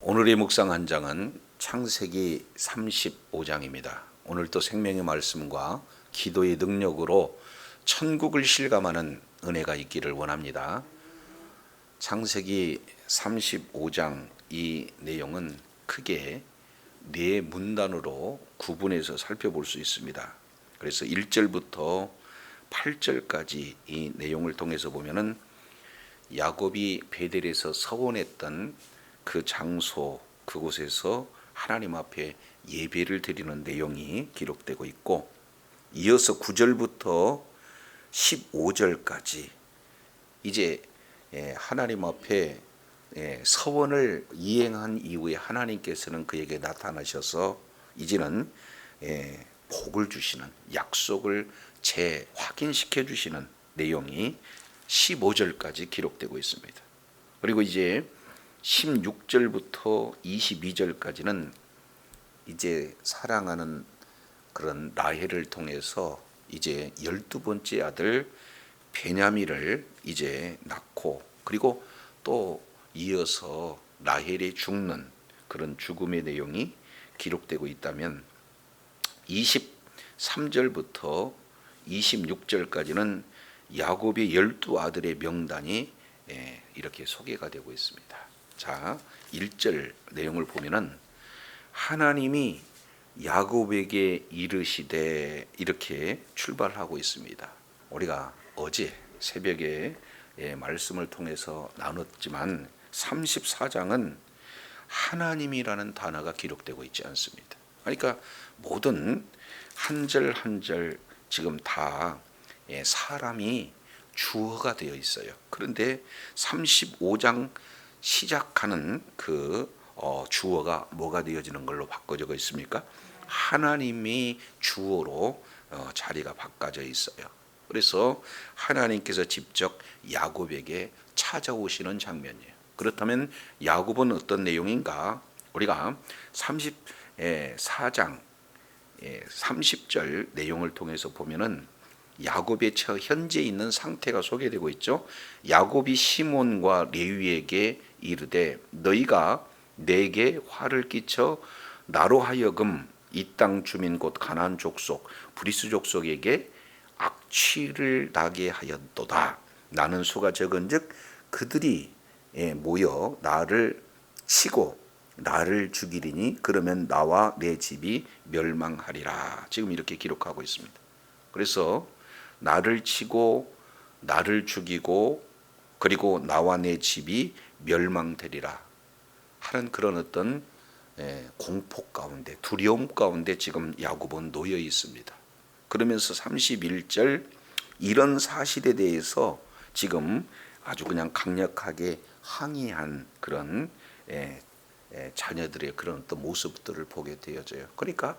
오늘의 묵상 한 장은 창세기 35장입니다. 오늘도 생명의 말씀과 기도의 능력으로 천국을 실감하는 은혜가 있기를 원합니다. 창세기 35장 이 내용은 크게 네 문단으로 구분해서 살펴볼 수 있습니다. 그래서 1절부터 8절까지 이 내용을 통해서 보면은 야곱이 베델에서 서원했던 그 장소 그곳에서 하나님 앞에 예배를 드리는 내용이 기록되고 있고 이어서 9절부터 15절까지 이제 예, 하나님 앞에 예, 서원을 이행한 이후에 하나님께서는 그에게 나타나셔서 이제는 예, 복을 주시는 약속을 재확인시켜 주시는 내용이 15절까지 기록되고 있습니다. 그리고 이제 16절부터 22절까지는 이제 사랑하는 그런 라헬을 통해서 이제 열두 번째 아들 베냐미를 이제 낳고 그리고 또 이어서 라헬이 죽는 그런 죽음의 내용이 기록되고 있다면 23절부터 26절까지는 야곱의 열두 아들의 명단이 예, 이렇게 소개가 되고 있습니다. 자, 1절 내용을 보면은 하나님이 야곱에게 이르시되 이렇게 출발하고 있습니다. 우리가 어제 새벽에 예, 말씀을 통해서 나눴지만 34장은 하나님이라는 단어가 기록되고 있지 않습니다. 그러니까 모든 한 절 한 절 지금 다 예, 사람이 주어가 되어 있어요. 그런데 35장 시작하는 그 어, 주어가 뭐가 되어지는 걸로 바꿔져 있습니까? 하나님이 주어로 어, 자리가 바꿔져 있어요. 그래서 하나님께서 직접 야곱에게 찾아오시는 장면이에요. 그렇다면 야곱은 어떤 내용인가? 우리가 34장 30절 내용을 통해서 보면은 야곱의 처 현재 있는 상태가 소개되고 있죠. 야곱이 시몬과 레위에게 이르되 너희가 내게 화를 끼쳐 나로 하여금 이 땅 주민 곧 가나안 족속 브리스 족속에게 악취를 나게 하였도다. 나는 수가 적은즉 그들이 예, 모여 나를 치고 나를 죽이리니 그러면 나와 내 집이 멸망하리라. 지금 이렇게 기록하고 있습니다. 그래서 나를 치고 나를 죽이고 그리고 나와 내 집이 멸망되리라 하는 그런 어떤 예, 공포 가운데 두려움 가운데 지금 야곱은 놓여 있습니다. 그러면서 31절 이런 사실에 대해서 지금 아주 그냥 강력하게 항의한 그런 예, 예, 자녀들의 그런 또 모습들을 보게 되어져요. 그러니까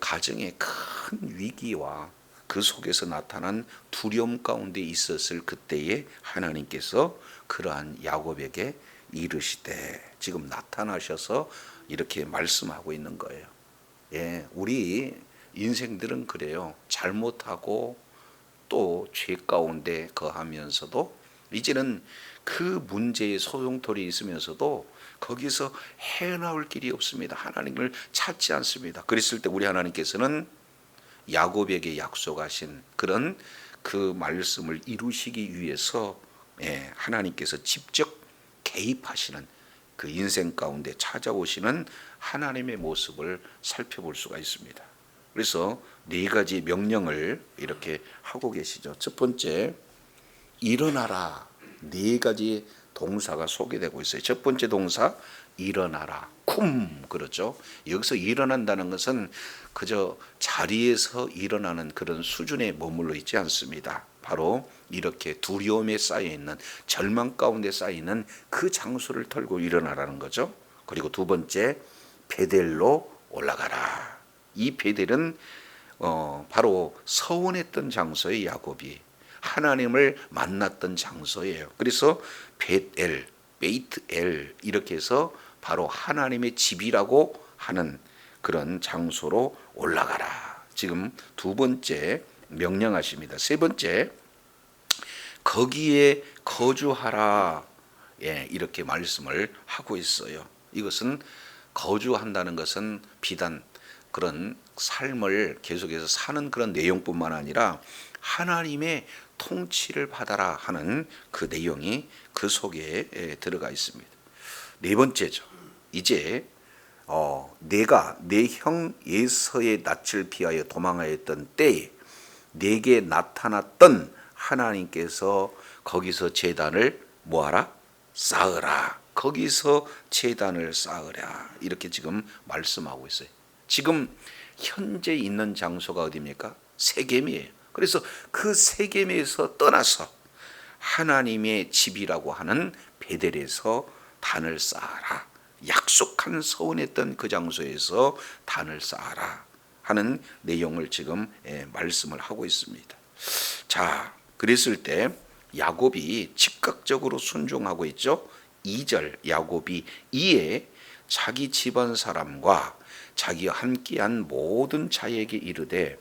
가정의 큰 위기와 그 속에서 나타난 두려움 가운데 있었을 그때에 하나님께서 그러한 야곱에게 이르시되 지금 나타나셔서 이렇게 말씀하고 있는 거예요. 예, 우리 인생들은 그래요. 잘못하고 또 죄 가운데 거하면서도 이제는 그 문제의 소용돌이 있으면서도 거기서 헤어나올 길이 없습니다. 하나님을 찾지 않습니다. 그랬을 때 우리 하나님께서는 야곱에게 약속하신 그런 그 말씀을 이루시기 위해서 예, 하나님께서 직접 개입하시는 그 인생 가운데 찾아오시는 하나님의 모습을 살펴볼 수가 있습니다. 그래서 네 가지 명령을 이렇게 하고 계시죠. 첫 번째, 일어나라. 네 가지 동사가 소개되고 있어요. 첫 번째 동사, 일어나라. 쿰 그렇죠. 여기서 일어난다는 것은 그저 자리에서 일어나는 그런 수준에 머물러 있지 않습니다. 바로 이렇게 두려움에 쌓여 있는 절망 가운데 쌓여 있는 그 장소를 털고 일어나라는 거죠. 그리고 두 번째 베델로 올라가라. 이 베델은 어, 바로 서원했던 장소의 야곱이 하나님을 만났던 장소예요. 그래서 베엘, 베이트엘 이렇게 해서 바로 하나님의 집이라고 하는 그런 장소로 올라가라. 지금 두 번째 명령하십니다. 세 번째 거기에 거주하라. 예, 이렇게 말씀을 하고 있어요. 이것은 거주한다는 것은 비단 그런 삶을 계속해서 사는 그런 내용뿐만 아니라 하나님의 통치를 받아라 하는 그 내용이 그 속에 에, 들어가 있습니다. 네 번째죠. 이제 어, 내가 내 형 예서의 낯을 피하여 도망하였던 때에 내게 나타났던 하나님께서 거기서 제단을 뭐하라? 쌓으라. 거기서 제단을 쌓으라. 이렇게 지금 말씀하고 있어요. 지금 현재 있는 장소가 어디입니까? 세겜이에요. 그래서 그 세겜에서 떠나서 하나님의 집이라고 하는 베델에서 단을 쌓아라. 약속한 서원했던 그 장소에서 단을 쌓아라 하는 내용을 지금 예, 말씀을 하고 있습니다. 자, 그랬을 때 야곱이 즉각적으로 순종하고 있죠. 2절 야곱이 이에 자기 집안 사람과 자기와 함께한 모든 자에게 이르되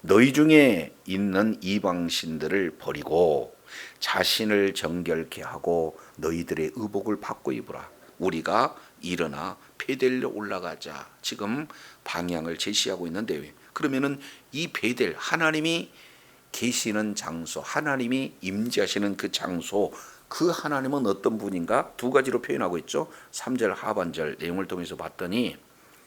너희 중에 있는 이방 신들을 버리고 자신을 정결케 하고 너희들의 의복을 바꿔 입으라. 우리가 일어나 베델로 올라가자. 지금 방향을 제시하고 있는데 그러면은 이 베델 하나님이 계시는 장소, 하나님이 임재하시는 그 장소, 그 하나님은 어떤 분인가? 두 가지로 표현하고 있죠. 3절 하반절 내용을 통해서 봤더니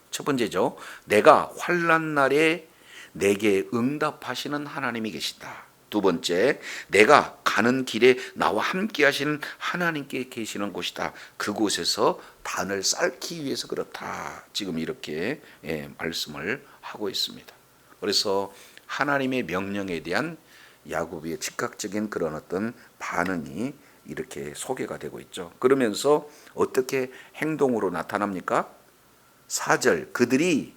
첫 번째죠. 내가 환난 날에 내게 응답하시는 하나님이 계시다. 두 번째, 내가 가는 길에 나와 함께 하시는 하나님께 계시는 곳이다. 그곳에서 단을 쌓기 위해서 그렇다. 지금 이렇게 예, 말씀을 하고 있습니다. 그래서 하나님의 명령에 대한 야곱의 즉각적인 그런 어떤 반응이 이렇게 소개가 되고 있죠. 그러면서 어떻게 행동으로 나타납니까? 4절 그들이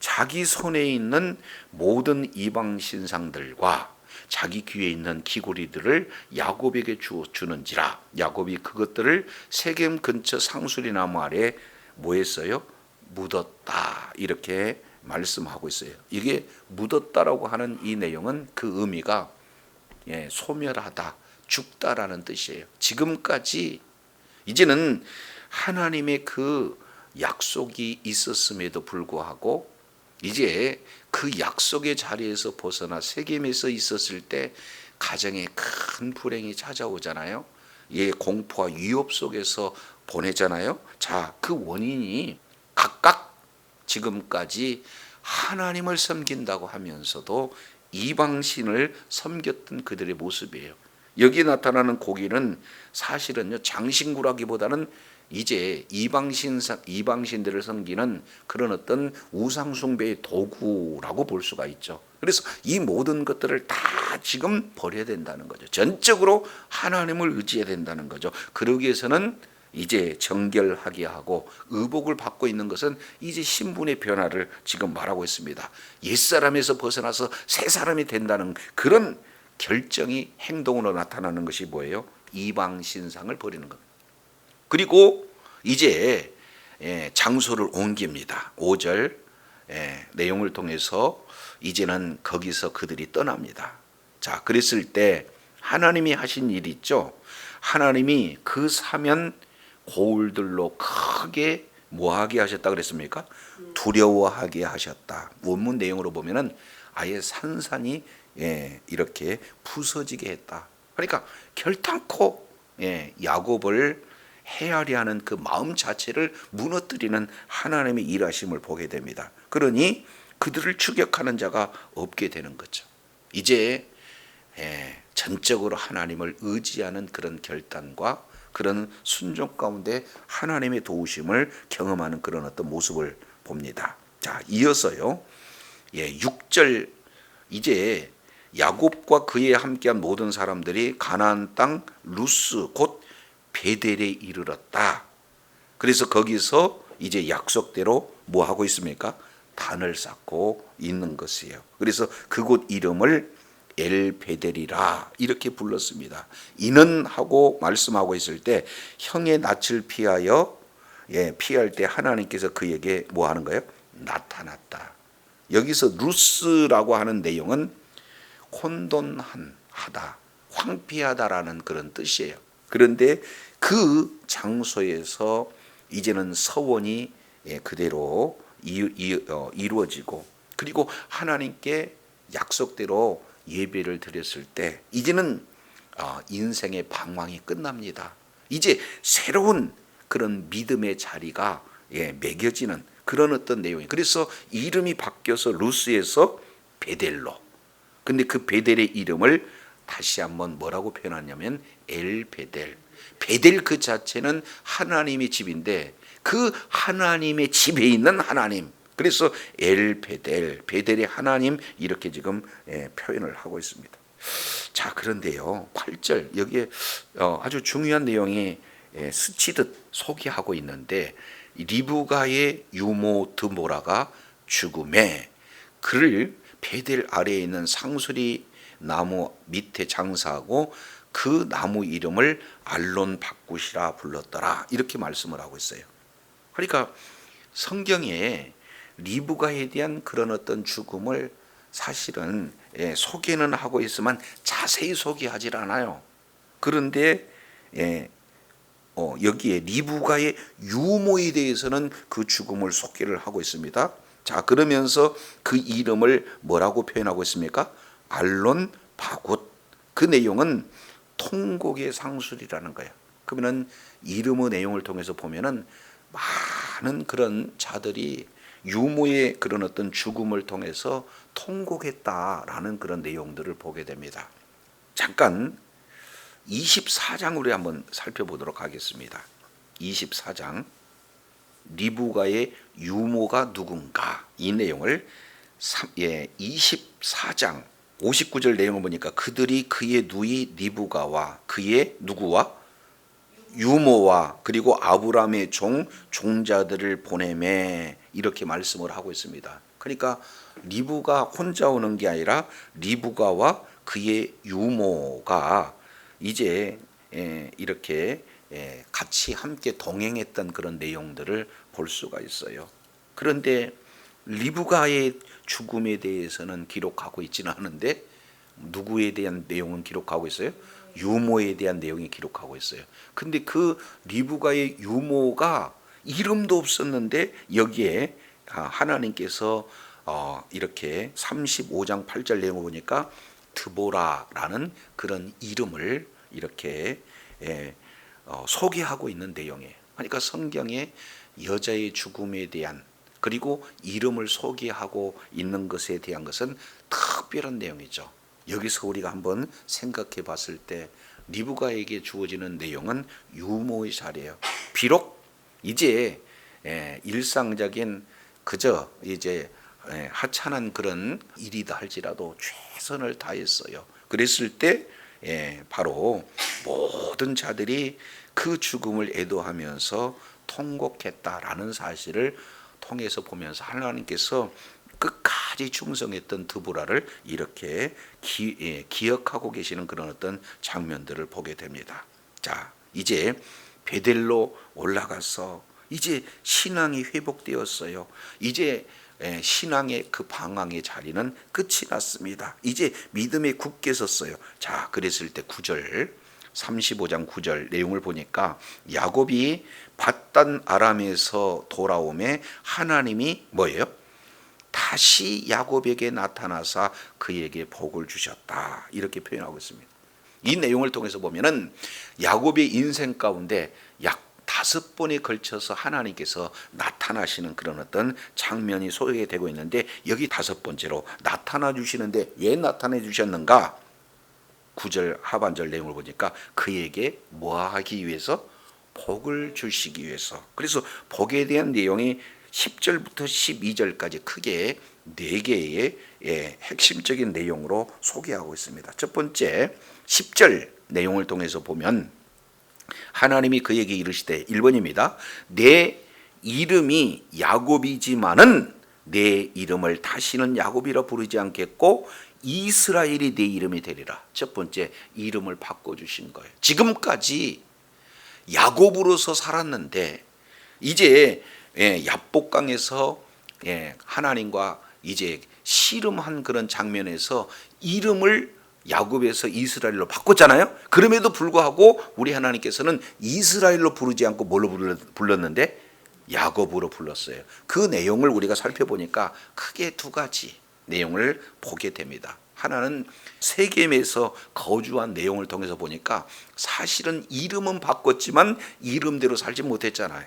자기 손에 있는 모든 이방 신상들과 자기 귀에 있는 귀고리들을 야곱에게 주, 주는지라 야곱이 그것들을 세겜 근처 상수리 나무 아래 뭐 했어요? 묻었다 이렇게 말씀하고 있어요. 이게 묻었다라고 하는 이 내용은 그 의미가 예, 소멸하다, 죽다라는 뜻이에요. 지금까지 이제는 하나님의 그 약속이 있었음에도 불구하고 이제 그 약속의 자리에서 벗어나 세겜에서 있었을 때 가정에 큰 불행이 찾아오잖아요. 예, 공포와 위협 속에서 보내잖아요. 자, 그 원인이 각각 지금까지 하나님을 섬긴다고 하면서도 이방신을 섬겼던 그들의 모습이에요. 여기 나타나는 고기는 사실은요 장신구라기보다는 이제 이방신 이방신들을 섬기는 그런 어떤 우상 숭배의 도구라고 볼 수가 있죠. 그래서 이 모든 것들을 다 지금 버려야 된다는 거죠. 전적으로 하나님을 의지해야 된다는 거죠. 그러기 위해서는 이제 정결하게 하고 의복을 받고 있는 것은 이제 신분의 변화를 지금 말하고 있습니다. 옛사람에서 벗어나서 새 사람이 된다는 그런 결정이 행동으로 나타나는 것이 뭐예요? 이방 신상을 버리는 겁니다. 그리고 이제 예, 장소를 옮깁니다. 5절 예, 내용을 통해서 이제는 거기서 그들이 떠납니다. 자, 그랬을 때 하나님이 하신 일이 있죠. 하나님이 그 사면 고울들로 크게 뭐하게 하셨다 그랬습니까? 두려워하게 하셨다. 원문 내용으로 보면은 아예 산산이 예, 이렇게 부서지게 했다. 그러니까 결탄코 예, 야곱을 헤아려 하는 그 마음 자체를 무너뜨리는 하나님의 일하심을 보게 됩니다. 그러니 그들을 추격하는 자가 없게 되는 거죠. 이제 예, 전적으로 하나님을 의지하는 그런 결단과 그런 순종 가운데 하나님의 도우심을 경험하는 그런 어떤 모습을 봅니다. 자, 이어서요. 예, 6절 이제 야곱과 그에 함께한 모든 사람들이 가나안 땅 루스 곧 베델에 이르렀다. 그래서 거기서 이제 약속대로 뭐 하고 있습니까? 단을 쌓고 있는 것이에요. 그래서 그곳 이름을 엘베델이라 이렇게 불렀습니다. 이는 하고 말씀하고 있을 때 형의 낯을 피하여 예, 피할 때 하나님께서 그에게 뭐 하는 거예요? 나타났다. 여기서 루스라고 하는 내용은 혼돈한 하다, 황폐하다라는 그런 뜻이에요. 그런데 그 장소에서 이제는 서원이 예, 그대로 어, 이루어지고 그리고 하나님께 약속대로 예배를 드렸을 때 이제는 어, 인생의 방황이 끝납니다. 이제 새로운 그런 믿음의 자리가 예, 매겨지는 그런 어떤 내용이. 그래서 이름이 바뀌어서 루스에서 베델로. 근데 그 베델의 이름을 다시 한번 뭐라고 표현하냐면 엘 베델. 베델 그 자체는 하나님의 집인데 그 하나님의 집에 있는 하나님. 그래서 엘 베델, 베델의 하나님 이렇게 지금 예, 표현을 하고 있습니다. 자, 그런데요. 8절 여기에 어, 아주 중요한 내용이 예, 스치듯 소개하고 있는데 이 리브가의 유모 드모라가 죽음에 그를 베델 아래에 있는 상수리 나무 밑에 장사하고 그 나무 이름을 알론 바꾸시라 불렀더라 이렇게 말씀을 하고 있어요. 그러니까 성경에 리브가에 대한 그런 어떤 죽음을 사실은 예, 소개는 하고 있지만 자세히 소개하지 않아요. 그런데 예, 어, 여기에 리브가의 유모에 대해서는 그 죽음을 소개를 하고 있습니다. 자 그러면서 그 이름을 뭐라고 표현하고 있습니까? 알론 바굿. 그 내용은 통곡의 상술이라는 거예요. 그러면은 이름의 내용을 통해서 보면은 많은 그런 자들이 유모의 그런 어떤 죽음을 통해서 통곡했다라는 그런 내용들을 보게 됩니다. 잠깐 24장 우리 한번 살펴보도록 하겠습니다. 24장 리브가의 유모가 누군가 이 내용을 3, 예, 24장 59절 내용을 보니까 그들이 그의 누이 리브가와 그의 누구와 유모와 그리고 아브라함의 종 종자들을 보내매 이렇게 말씀을 하고 있습니다. 그러니까 리브가 혼자 오는 게 아니라 리브가와 그의 유모가 이제 예, 이렇게 예, 같이 함께 동행했던 그런 내용들을 볼 수가 있어요. 그런데 리브가의 죽음에 대해서는 기록하고 있지는 않은데 누구에 대한 내용은 기록하고 있어요? 유모에 대한 내용이 기록하고 있어요. 근데 그 리브가의 유모가 이름도 없었는데 여기에 아, 하나님께서 어, 이렇게 35장 8절 내용을 보니까 드보라라는 그런 이름을 이렇게 예, 어, 소개하고 있는 내용이에요. 그러니까 성경에 여자의 죽음에 대한 그리고 이름을 소개하고 있는 것에 대한 것은 특별한 내용이죠. 여기서 우리가 한번 생각해 봤을 때 리브가에게 주어지는 내용은 유모의 자리예요. 비록 이제 예, 일상적인 그저 이제 예, 하찮은 그런 일이다 할지라도 최선을 다했어요. 그랬을 때 예, 바로 모든 자들이 그 죽음을 애도하면서 통곡했다라는 사실을 통해서 보면서 하나님께서 끝까지 충성했던 드보라를 이렇게 기, 예, 기억하고 계시는 그런 어떤 장면들을 보게 됩니다. 자, 이제 베델로 올라가서 이제 신앙이 회복되었어요. 이제 예, 신앙의 그 방황의 자리는 끝이 났습니다. 이제 믿음에 굳게 섰어요. 자, 그랬을 때 9절 35장 9절 내용을 보니까 야곱이 바단 아람에서 돌아오매 하나님이 뭐예요? 다시 야곱에게 나타나사 그에게 복을 주셨다. 이렇게 표현하고 있습니다. 이 내용을 통해서 보면은 야곱의 인생 가운데 약 다섯 번에 걸쳐서 하나님께서 나타나시는 그런 어떤 장면이 소개되고 있는데 여기 다섯 번째로 나타나 주시는데 왜 나타내 주셨는가? 9절 하반절 내용을 보니까 그에게 뭐 하기 위해서 복을 주시기 위해서. 그래서 복에 대한 내용이 10절부터 12절까지 크게 네 개의 예, 핵심적인 내용으로 소개하고 있습니다. 첫 번째 10절 내용을 통해서 보면 하나님이 그에게 이르시되 1번입니다. 내 이름이 야곱이지만은 내 이름을 다시는 야곱이라 부르지 않겠고 이스라엘이 내 이름이 되리라. 첫 번째 이름을 바꿔 주신 거예요. 지금까지 야곱으로서 살았는데 이제 예, 야복강에서 예, 하나님과 이제 씨름한 그런 장면에서 이름을 야곱에서 이스라엘로 바꿨잖아요. 그럼에도 불구하고 우리 하나님께서는 이스라엘로 부르지 않고 뭘로 불렀- 불렀는데 야곱으로 불렀어요. 그 내용을 우리가 살펴보니까 크게 두 가지 내용을 보게 됩니다. 하나는 세겜에서 거주한 내용을 통해서 보니까 사실은 이름은 바꿨지만 이름대로 살지 못했잖아요.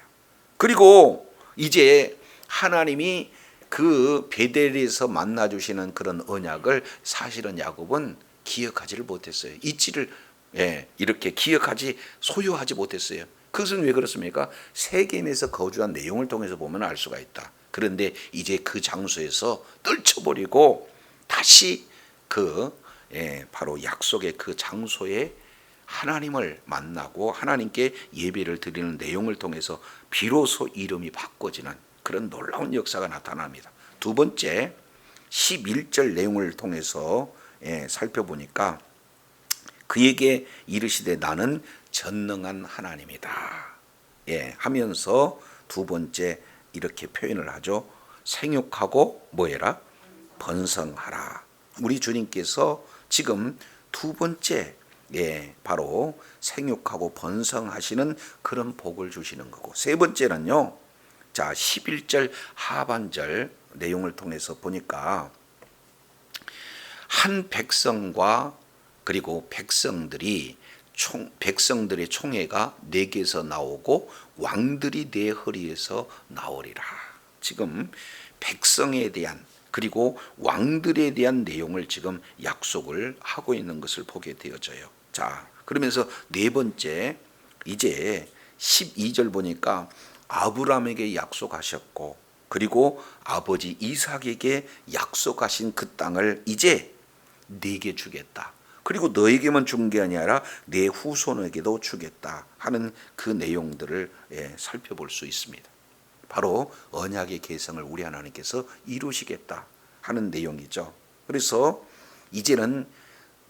그리고 이제 하나님이 그 베델에서 만나 주시는 그런 언약을 사실은 야곱은 기억하지를 못했어요. 잊지를 예, 이렇게 기억하지 소유하지 못했어요. 그것은 왜 그렇습니까? 세겜에서 거주한 내용을 통해서 보면 알 수가 있다. 그런데 이제 그 장소에서 떨쳐버리고 다시 그 예, 바로 약속의 그 장소에 하나님을 만나고 하나님께 예배를 드리는 내용을 통해서 비로소 이름이 바꿔지는 그런 놀라운 역사가 나타납니다. 두 번째 11절 내용을 통해서 예, 살펴보니까 그에게 이르시되 나는 전능한 하나님이다. 예, 하면서 두 번째 이렇게 표현을 하죠. 생육하고 뭐해라? 번성하라. 우리 주님께서 지금 두 번째 예, 바로 생육하고 번성하시는 그런 복을 주시는 거고 세 번째는요. 자, 11절 하반절 내용을 통해서 보니까 한 백성과 그리고 백성들이 총 백성들의 총회가 내게서 나오고 왕들이 내 허리에서 나오리라. 지금 백성에 대한 그리고 왕들에 대한 내용을 지금 약속을 하고 있는 것을 보게 되어져요. 자, 그러면서 네 번째 이제 12절 보니까 아브라함에게 약속하셨고 그리고 아버지 이삭에게 약속하신 그 땅을 이제 네게 주겠다. 그리고 너에게만 준 게 아니라 내 후손에게도 주겠다 하는 그 내용들을 예, 살펴볼 수 있습니다. 바로 언약의 계성을 우리 하나님께서 이루시겠다 하는 내용이죠. 그래서 이제는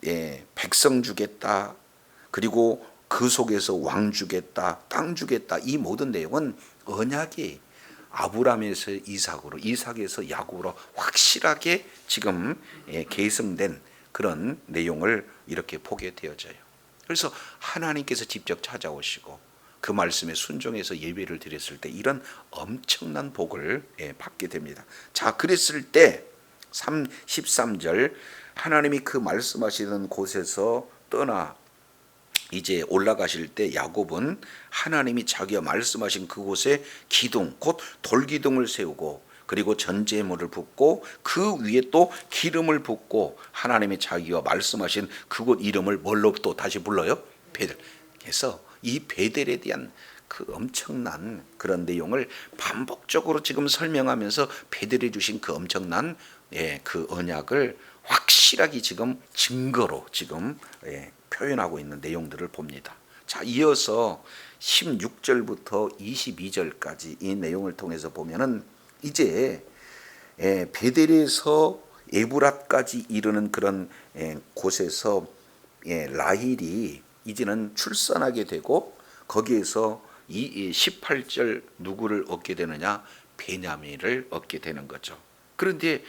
예, 백성 주겠다. 그리고 그 속에서 왕 주겠다, 땅 주겠다. 이 모든 내용은 언약이 아브라함에서 이삭으로, 이삭에서 야곱으로 확실하게 지금 예, 계승된 그런 내용을 이렇게 보게 되어져요. 그래서 하나님께서 직접 찾아오시고 그 말씀에 순종해서 예배를 드렸을 때 이런 엄청난 복을 예, 받게 됩니다. 자, 그랬을 때 3, 13절 하나님이 그 말씀하시는 곳에서 떠나 이제 올라가실 때 야곱은 하나님이 자기가 말씀하신 그곳에 기둥 곧 돌기둥을 세우고 그리고 전제물을 붓고 그 위에 또 기름을 붓고 하나님이 자기가 말씀하신 그곳 이름을 뭘로 또 다시 불러요? 베델. 그래서 이 베델에 대한 그 엄청난 그런 내용을 반복적으로 지금 설명하면서 베델에 주신 그 엄청난 예, 그 언약을 확실하게 지금 증거로 지금 예, 표현하고 있는 내용들을 봅니다. 자, 이어서 16절부터 22절까지 이 내용을 통해서 보면은 이제 예, 베델에서 에브랏까지 이르는 그런 예, 곳에서 예, 라힐이 이제는 출산하게 되고 거기에서 이 18절 누구를 얻게 되느냐 베냐민을 얻게 되는 거죠. 그런데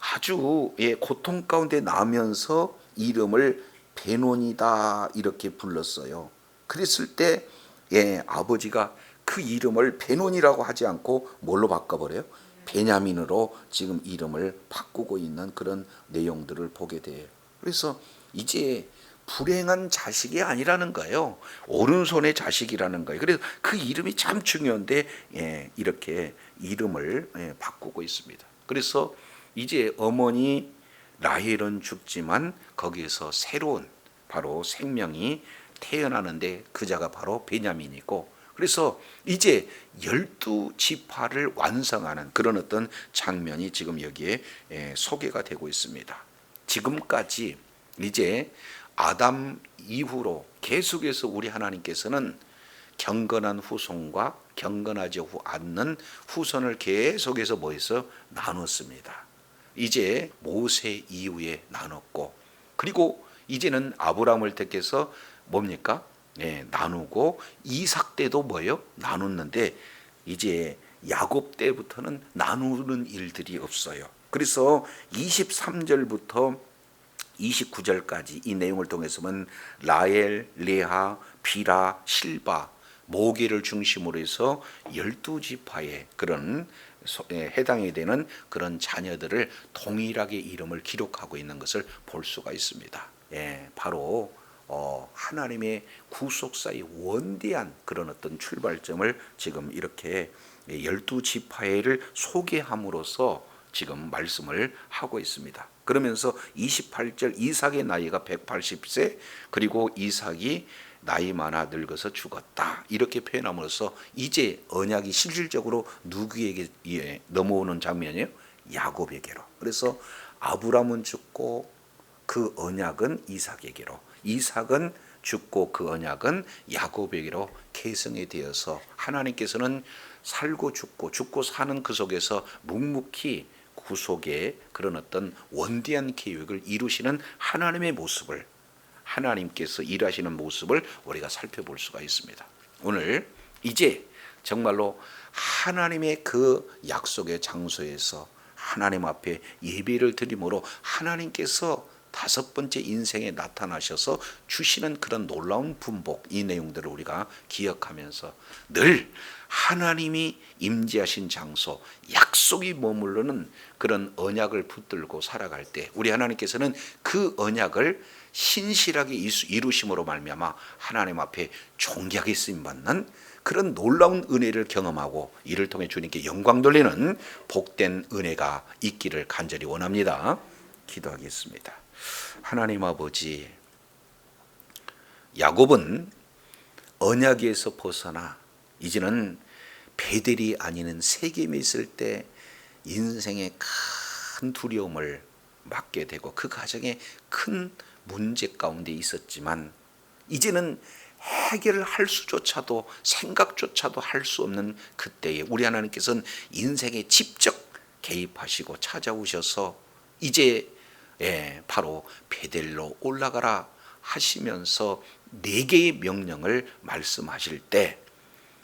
아주 예, 고통 가운데 나면서 이름을 베논이다 이렇게 불렀어요. 그랬을 때 예, 아버지가 그 이름을 베논이라고 하지 않고 뭘로 바꿔버려요? 베냐민으로 지금 이름을 바꾸고 있는 그런 내용들을 보게 돼요. 그래서 이제 불행한 자식이 아니라는 거예요. 오른손의 자식이라는 거예요. 그래서 그 이름이 참 중요한데 예, 이렇게 이름을 예, 바꾸고 있습니다. 그래서 이제 어머니 라헬은 죽지만 거기에서 새로운 바로 생명이 태어나는데 그자가 바로 베냐민이고 그래서 이제 열두 지파를 완성하는 그런 어떤 장면이 지금 여기에 예, 소개가 되고 있습니다. 지금까지 이제 아담 이후로 계속해서 우리 하나님께서는 경건한 후손과 경건하지 않는 후손을 계속해서 뭐해서 나눴습니다. 이제 모세 이후에 나눴고 그리고 이제는 아브라함을 택해서 뭡니까? 예, 나누고 이삭 때도 뭐예요? 나눴는데 이제 야곱 때부터는 나누는 일들이 없어요. 그래서 23절부터 29절까지 이 내용을 통해서 보면 라엘, 레하, 비라, 실바 모계를 중심으로 해서 열두 지파의 그런 소- 에 해당이 되는 그런 자녀들을 동일하게 이름을 기록하고 있는 것을 볼 수가 있습니다. 예, 바로 어, 하나님의 구속사의 원대한 그런 어떤 출발점을 지금 이렇게 열두 지파를 소개함으로써 지금 말씀을 하고 있습니다. 그러면서 28절 이삭의 나이가 180세 그리고 이삭이 나이 많아 늙어서 죽었다. 이렇게 표현함으로써 이제 언약이 실질적으로 누구에게 예, 넘어오는 장면이에요? 야곱에게로. 그래서 아브라함은 죽고 그 언약은 이삭에게로 이삭은 죽고 그 언약은 야곱에게로 계승이 되어서 하나님께서는 살고 죽고 죽고 사는 그 속에서 묵묵히 구속의 그런 어떤 원대한 계획을 이루시는 하나님의 모습을 하나님께서 일하시는 모습을 우리가 살펴볼 수가 있습니다. 오늘 이제 정말로 하나님의 그 약속의 장소에서 하나님 앞에 예배를 드림으로 하나님께서 다섯 번째 인생에 나타나셔서 주시는 그런 놀라운 분복 이 내용들을 우리가 기억하면서 늘 하나님이 임재하신 장소 약속이 머무르는 그런 언약을 붙들고 살아갈 때 우리 하나님께서는 그 언약을 신실하게 이루심으로 말미암아 하나님 앞에 존귀하게 쓰임 받는 그런 놀라운 은혜를 경험하고 이를 통해 주님께 영광 돌리는 복된 은혜가 있기를 간절히 원합니다. 기도하겠습니다. 하나님 아버지 야곱은 언약에서 벗어나 이제는 베델이 아니는 세겜에 있을 때 인생의 큰 두려움을 맞게 되고 그 가정에 큰 문제 가운데 있었지만 이제는 해결을 할 수조차도 생각조차도 할 수 없는 그때에 우리 하나님께서는 인생에 직접 개입하시고 찾아오셔서 이제 예, 바로 베델로 올라가라 하시면서 네 개의 명령을 말씀하실 때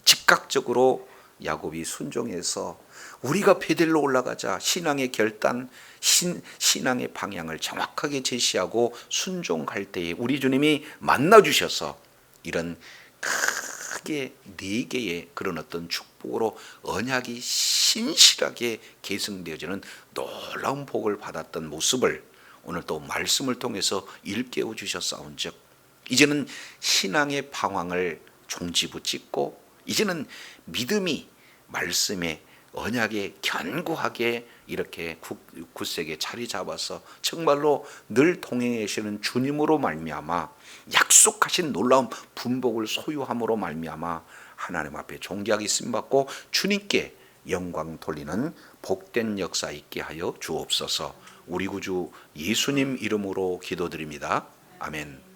즉각적으로 야곱이 순종해서 우리가 베델로 올라가자 신앙의 결단, 신, 신앙의 방향을 정확하게 제시하고 순종할 때에 우리 주님이 만나 주셔서 이런 크게 네 개의 그런 어떤 축복으로 언약이 신실하게 계승되어지는 놀라운 복을 받았던 모습을 오늘 또 말씀을 통해서 일깨워 주셨사온즉 이제는 신앙의 방황을 종지부짓고 이제는 믿음이 말씀에 언약에 견고하게 이렇게 굳- 굳세게 자리 잡아서 정말로 늘 동행해 계시는 주님으로 말미암아 약속하신 놀라운 분복을 소유함으로 말미암아 하나님 앞에 존귀하게 쓰임 받고 주님께 영광 돌리는 복된 역사 있게 하여 주옵소서. 우리 구주 예수님 이름으로 기도드립니다. 아멘.